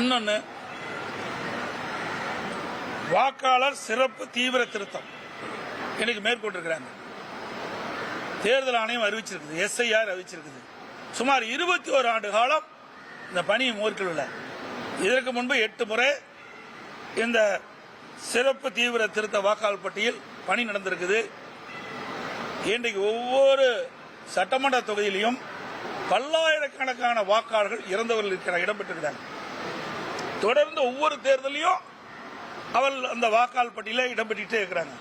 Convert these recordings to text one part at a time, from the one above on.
இன்னொன்னு வாக்காளர் சிறப்பு தீவிர திருத்தம். இன்னைக்கு மேற்கொண்டிருக்கிறாங்க. தேர்தல் ஆணையம் அறிவிச்சிருக்குது எஸ்ஐஆர் அறிவிச்சிருக்குது. சுமார் இருபத்தி ஓரு ஆண்டு காலம் இந்த பணியை உள்ள. இதற்கு முன்பு எட்டு முறை இந்த சிறப்பு தீவிர திருத்த வாக்காளர் பட்டியல் பணி நடந்திருக்குது. இன்றைக்கு ஒவ்வொரு சட்டமன்ற தொகுதியிலையும் பல்லாயிரக்கணக்கான வாக்காளர்கள் இறந்தவர்கள் இருக்கிற இடம்பெற்றிருக்கிறாங்க தொடர்ந்து ஒவ்வொரு தேர்தலையும் அவள் அந்த வாக்காளர் பட்டியலில் இடம்பெற்றே இருக்கிறாங்க.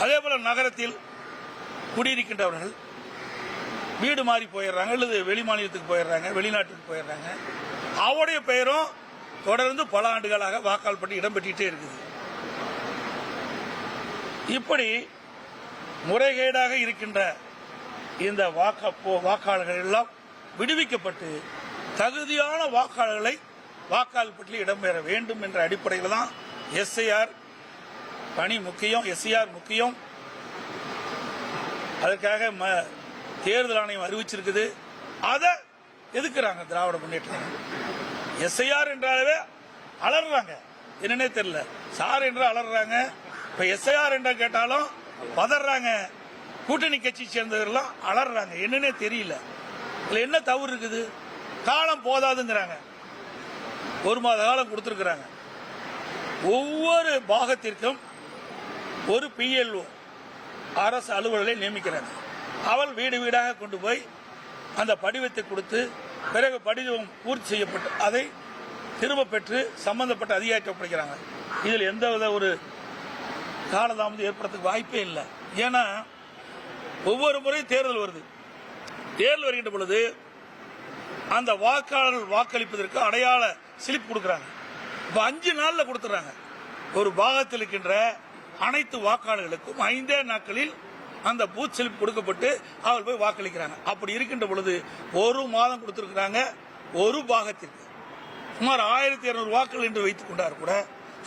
அதே போல நகரத்தில் குடியிருக்கின்றவர்கள் வீடு மாறி போயிடுறாங்க அல்லது வெளி மாநிலத்துக்கு போயிடுறாங்க வெளிநாட்டுக்கு போயிடுறாங்க. அவருடைய பெயரும் தொடர்ந்து பல ஆண்டுகளாக வாக்காளர் பட்டி இடம்பெற்றே இருக்குது. இப்படி முறைகேடாக இருக்கின்ற இந்த வாக்க போ- வாக்காளர்கள் எல்லாம் விடுவிக்கப்பட்டு தகுதியான வாக்காளர்களை வாக்காளர் பட்டியலில் இடம்பெற வேண்டும் என்ற அடிப்படையில் தான் எஸ்ஐஆர் பணி முக்கியம் எஸ்ஐஆர் முக்கியம். அதற்காக ம- தேர்தல் ஆணையம் அறிவிச்சிருக்குது. அதை எதுக்குறாங்க திராவிட முன்னேற்ற எஸ்ஐஆர் என்றாலே அலறாங்க என்னன்னே தெரியல. சார் என்று அலறாங்க இப்ப எஸ்ஐஆர் என்ற கேட்டாலும் பதறாங்க. கூட்டணி கட்சி சேர்ந்தவர்கள்லாம் அலறாங்க என்னன்னே தெரியல. இதுல என்ன தவறு இருக்குது? காலம் போதாதுங்கிறாங்க. ஒரு மாத காலம் கொடுத்துருக்குறாங்க. ஒவ்வொரு பாகத்திற்கும் ஒரு பிஎல்ஓ அரசு அலுவலரை நியமிக்கிறாங்க. அவள் வீடு வீடாக கொண்டு போய் அந்த படிவத்தை கொடுத்து பிறகு படிவம் பூர்த்தி செய்யப்பட்டு அதை திரும்ப பெற்று சம்பந்தப்பட்ட அதிகாரிக்கப்படுகிறாங்க இதில் எந்த வித ஒரு காலதாமதம் ஏற்படுறதுக்கு வாய்ப்பே இல்லை. ஏன்னா ஒவ்வொரு முறையும் தேர்தல் வருது. தேர்தல் வருகின்ற பொழுது அந்த வாக்காளர்கள் வாக்களிப்பதற்கு அடையாள ஸ்லிப் கொடுக்குறாங்க. இப்போ அஞ்சு நாளில் கொடுத்துறாங்க. ஒரு பாகத்தில் இருக்கின்ற அனைத்து வாக்காளர்களுக்கும் ஐந்தே நாட்களில் அந்த பூத் ஸ்லிப் கொடுக்கப்பட்டு அவர் போய் வாக்களிக்கிறாங்க. அப்படி இருக்கின்ற பொழுது ஒரு மாதம் கொடுத்துருக்குறாங்க ஒரு பாகத்திற்கு. சுமார் ஆயிரத்தி இருநூறு வாக்குகள் என்று வைத்துக் கொண்டார் கூட.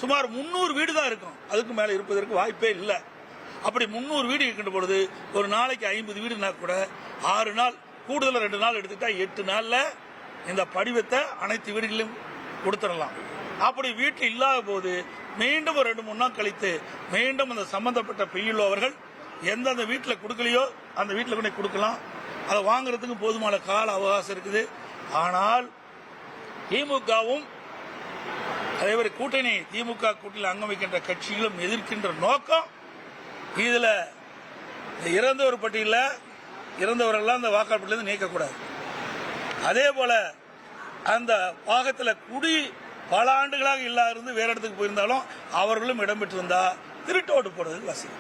சுமார் முன்னூறு வீடு தான் இருக்கும். அதுக்கு மேலே இருப்பதற்கு வாய்ப்பே இல்லை. அப்படி முன்னூறு வீடு இருக்கின்ற பொழுது ஒரு நாளைக்கு ஐம்பது வீடுனா கூட ஆறு நாள் கூடுதல் ரெண்டு நாள் எடுத்துட்டா எட்டு நாளில் இந்த படிவத்தை அனைத்து வீடுகளிலும் கொடுத்துடலாம். அப்படி வீட்டில் இல்லாத போது மீண்டும் ஒரு ரெண்டு மூணு நாள் கழித்து மீண்டும் அந்த சம்பந்தப்பட்ட பெயுள்ளவர்கள் அவர்கள் எந்தெந்த வீட்டில் கொடுக்கலையோ அந்த வீட்டில் கொண்டு கொடுக்கலாம். அதை வாங்குறதுக்கு போதுமான கால அவகாசம் இருக்குது. ஆனால் திமுகவும் அதே மாதிரி கூட்டணி திமுக கூட்டணியில் அங்கம் வைக்கின்ற கட்சிகளும் எதிர்க்கின்ற நோக்கம் இதில் இறந்தவர் பட்டியலில் இறந்தவரெல்லாம் அந்த வாக்காளர் பட்டியலேருந்து நீக்கக்கூடாது. அதே போல அந்த பாகத்தில் குடி பல ஆண்டுகளாக இல்லாத இருந்து வேற இடத்துக்கு போயிருந்தாலும் அவர்களும் இடம்பெற்றிருந்தா திருட்டு ஓட்டு போடுறதுக்கு வசதி.